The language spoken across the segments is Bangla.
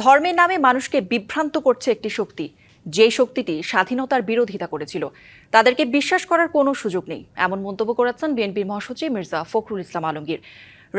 ধর্মের নামে মানুষকে বিভ্রান্ত করছে একটি শক্তি। যে শক্তিটি স্বাধীনতার বিরোধিতা করেছিল। তাদেরকে বিশ্বাস করার কোনো সুযোগ নেই। এমন মন্তব্য করেছেন বিএনপির মহাসচিব মির্জা ফখরুল ইসলাম আলমগীর।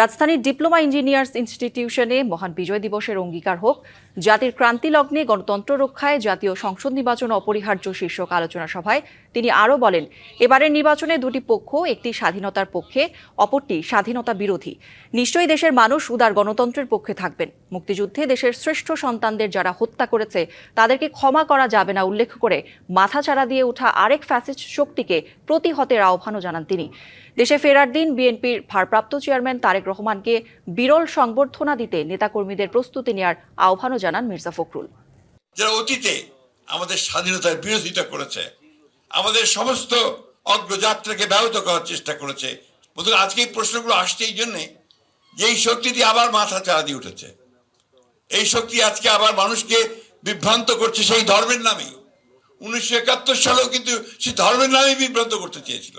রাজধানীর ডিপ্লোমা ইঞ্জিনিয়ার্স ইনস্টিটিউশনে মহান বিজয় দিবসের অঙ্গীকার হোক। জাতির ক্রান্তি লগ্নে গণতন্ত্র রক্ষায় জাতীয় সংসদ নির্বাচন অপরিহার্য শীর্ষক আলোচনা সভায় তিনি আরও বলেন, এবারের নির্বাচনে দুটি পক্ষ, একটি স্বাধীনতার পক্ষে, অপরটি স্বাধীনতা বিরোধী। নিশ্চয়ই দেশের মানুষ উদার গণতন্ত্রের পক্ষে থাকবেন। মুক্তিযুদ্ধে দেশের শ্রেষ্ঠ সন্তানদের যারা হত্যা করেছে, তাদেরকে ক্ষমা করা যাবে না উল্লেখ করে মাথাচাড়া দিয়ে ওঠা আরেক ফ্যাসিস্ট শক্তিকে প্রতিহতের আহ্বানও জানান তিনি। দেশে ফেরার দিন বিএনপির ভারপ্রাপ্ত চেয়ারম্যান তারেক রহমানকে বিরল সংবর্ধনা দিতে নেতাকর্মীদের প্রস্তুতি নেওয়ার আহ্বানও জানান মির্জা ফখরুল। যারা অতীতে আমাদের স্বাধীনতার বিরোধিতা করেছে, আমাদের সমস্ত অগ্রযাত্রাকে ব্যাহত করার চেষ্টা করেছে, বন্ধুরা, আজকে এই প্রশ্নগুলো আসছে এই জন্যে যে এই শক্তিটি আবার মাথা চাড়া দিয়ে উঠেছে। এই শক্তি আজকে আবার মানুষকে বিভ্রান্ত করছে সেই ধর্মের নামেই। উনিশশো একাত্তর সালেও কিন্তু সেই ধর্মের নামেই বিভ্রান্ত করতে চেয়েছিল।